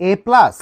এ plus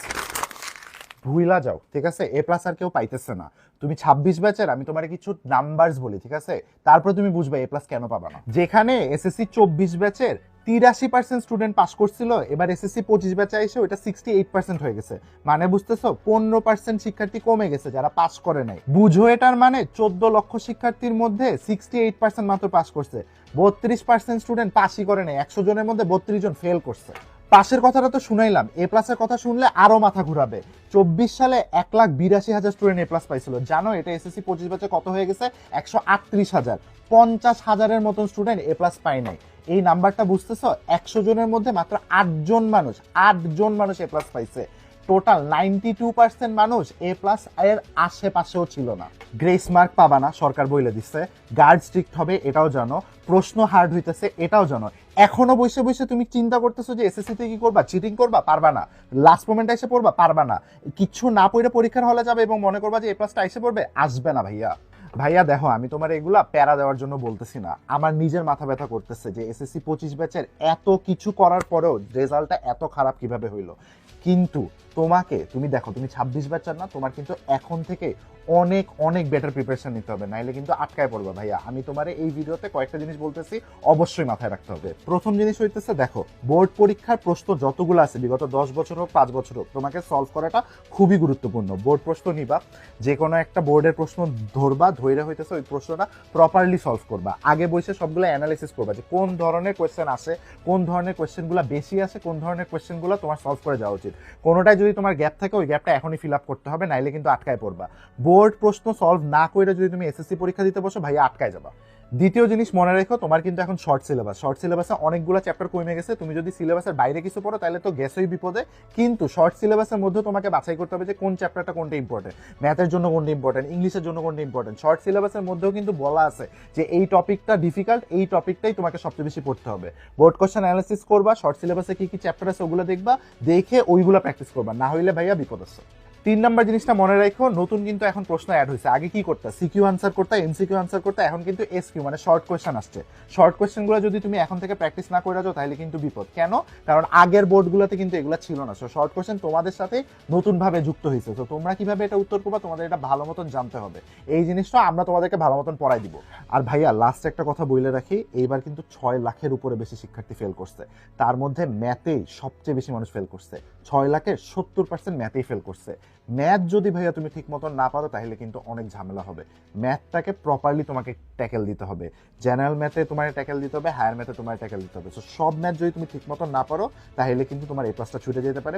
ভুইলা যাও, ঠিক আছে? এ প্লাস আর কেউ পাইতেছে না। তুমি ছাব্বিশ ব্যাচের আমি তোমার কিছু নাম্বারস বলি, ঠিক আছে? তারপর তুমি বুঝবে এ প্লাস কেন পাবা না। যেখানে এসএসসি চব্বিশ ব্যাচের তিরাশি পার্সেন্ট স্টুডেন্ট পাস করছিল, এবার এসএসসি পঁচিশ ব্যাচে এসে ওইটা সিক্সটি এইট পার্সেন্ট হয়ে গেছে। মানে বুঝতেছো, পনেরো পার্সেন্ট শিক্ষার্থী কমে গেছে যারা পাস করে নাই। বুঝো এটার মানে চোদ্দ লক্ষ শিক্ষার্থীর মধ্যে সিক্সটি এইট পার্সেন্ট মাত্র পাস করছে। বত্রিশ পার্সেন্ট স্টুডেন্ট পাসই করে নাই, একশো জনের মধ্যে বত্রিশ জন ফেল করছে। পাশের কথাটা তো শুনাইলাম এ প্লাসের কথা শুনলে আরও মাথা ঘুরাবে। চব্বিশ সালে এক লাখ বিরাশি হাজার স্টুডেন্ট এ প্লাস পাইছিল। জানো, এটা এসএসসি পঁচিশ বছর কত হয়ে গেছে? একশো আটত্রিশ হাজার। পঞ্চাশ হাজারের মতন স্টুডেন্ট এ প্লাস পায় নাই। এই নাম্বারটা বুঝতেছ? একশো জনের মধ্যে মাত্র আটজন মানুষ আটজন মানুষ এ প্লাস পাইছে। টোটাল নাইনটি টু পার্সেন্ট মানুষ এ প্লাস এর আশেপাশেও ছিল না। গ্রেস মার্ক পাবা না, সরকার বইলে দিচ্ছে গার্ড স্ট্রিক্ট হবে, এটাও জানো। প্রশ্ন হার্ড হইতেছে, এটাও জানো। এখনও বসে বসে তুমি চিন্তা করতেছো যে এসএসসি তে কি করবা চিটিং করবা, পারবা না। লাস্ট মোমেন্টে এসে পড়বা, পারবা না। কিছু না পড়ে পরীক্ষার হলে যাবে এবং মনে করবা যে এ প্লাসটা এসে পড়বে, আসবে না ভাইয়া। ভাইয়া দেখো, আমি তোমার এগুলা প্যারা দেওয়ার জন্য বলতেছি না। আমার নিজের মাথা ব্যথা করতেছে যে এসএসসি পঁচিশ ব্যাচের এত কিছু করার পরেও রেজাল্টটা এত খারাপ কীভাবে হইল। কিন্তু তোমাকে, তুমি দেখো, তুমি ছাব্বিশ ব্যাচার না, তোমার কিন্তু এখন থেকে অনেক অনেক বেটার প্রিপারেশন নিতে হবে। নাইলে কিন্তু আটকায় পড়বে ভাইয়া। আমি তোমার এই ভিডিওতে কয়েকটা জিনিস বলতেছি, অবশ্যই মাথায় রাখতে হবে। প্রথম জিনিস হইতেছে, দেখো বোর্ড পরীক্ষার প্রশ্ন যতগুলো আছে, বিগত দশ বছর হোক, পাঁচ বছর হোক, তোমাকে সলভ করাটা খুবই গুরুত্বপূর্ণ। বোর্ড প্রশ্ন নিবা যে কোনো একটা বোর্ডের প্রশ্ন ধরবা ধৈর্য হইতেছে ওই প্রশ্নটা প্রপারলি সলভ করবা। আগে বসে সবগুলো অ্যানালিসিস করবা, যে কোন ধরনের কোয়েশ্চেন আসে, কোন ধরনের কোয়েশ্চেনগুলো বেশি আসে, কোন ধরনের কোয়েশ্চেনগুলো তোমার সলভ করে যাওয়া উচিত। কোনোটাই যদি তোমার গ্যাপ থাকে, ওই গ্যাপটা এখনই ফিল আপ করতে হবে, নাইলে কিন্তু আটকায় পড়বা। বোর্ড প্রশ্ন সলভ না করে যদি তুমি এসএসসি পরীক্ষা দিতে বসো, ভাইয়া আটকায় যাবা। দ্বিতীয় জিনিস মনে রেখো, তোমার কিন্তু এখন শর্ট সিলেবাস শর্ট সিলেবাসে অনেকগুলো চ্যাপ্টার কমে গেছে। তুমি যদি সিলেবাসের বাইরে কিছু পড়ো, তাহলে তো গেছোই বিপদে। কিন্তু শর্ট সিলেবাসের মধ্যে তোমাকে বাছাই করতে হবে যে কোন চ্যাপ্টারটা কোনটা ইম্পর্টেন্ট ম্যাথের জন্য কোনটা ইম্পর্টেন্ট ইংলিশের জন্য কোনটা ইম্পর্টেন্ট শর্ট সিলেবাসের মধ্যেও কিন্তু বলা আছে যে এই টপিকটা ডিফিকাল্ট এই টপিকটাই তোমাকে সবচেয়ে বেশি পড়তে হবে। বোর্ড কোশ্চেন অ্যানালিসিস করবা শর্ট সিলেবাসে কি কি চ্যাপ্টার আছে ওগুলো দেখবা, দেখে ওইগুলো প্র্যাকটিস করবা। না হইলে ভাইয়া বিপদ আছে তিন নাম্বার জিনিসটা মনে রাখো, নতুন কিন্তু এখন প্রশ্ন অ্যাড হয়েছে। আগে কি করতে? সিকিউ আনসার করতে এমসিকিউ আনসার করতে, এখন কিন্তু এসকিউ মানে শর্ট কোয়েশ্চেন আসছে। শর্ট কোয়েশ্চেনগুলো যদি তুমি এখন থেকে প্র্যাকটিস না করে যাও, তাহলে কিন্তু বিপদ। কেন? কারণ আগের বোর্ডগুলোতে কিন্তু এগুলো ছিল না। সো শর্ট কোয়েশ্চেন তোমাদের সাথে নতুনভাবে যুক্ত হয়েছে। তো তোমরা কীভাবে এটা উত্তর করবা, তোমাদের এটা ভালো মতন জানতে হবে। এই জিনিসটা আমরা তোমাদেরকে ভালো মতন পড়াই দিব। আর ভাইয়া লাস্ট একটা কথা বলে রাখি, এইবার কিন্তু ছয় লাখের উপরে বেশি শিক্ষার্থী ফেল করছে। তার মধ্যে ম্যাথেই সবচেয়ে বেশি মানুষ ফেল করছে। ছয় লাখের সত্তর পার্সেন্ট ম্যাথেই ফেল করছে। ম্যাথ যদি ভাইয়া তুমি ঠিক মতন না পারো, তাহলে কিন্তু অনেক ঝামেলা হবে। ম্যাথটাকে প্রপারলি তোমাকে ট্যাকেল দিতে হবে। জেনারেল ম্যাথে তোমার ট্যাকেল দিতে হবে হায়ার ম্যাথে তোমার ট্যাকেল দিতে হবে। সো সব ম্যাথ যদি তুমি ঠিক মতন না পারো, তাহলে কিন্তু তোমার এই প্লাসটা ছুটে যেতে পারে।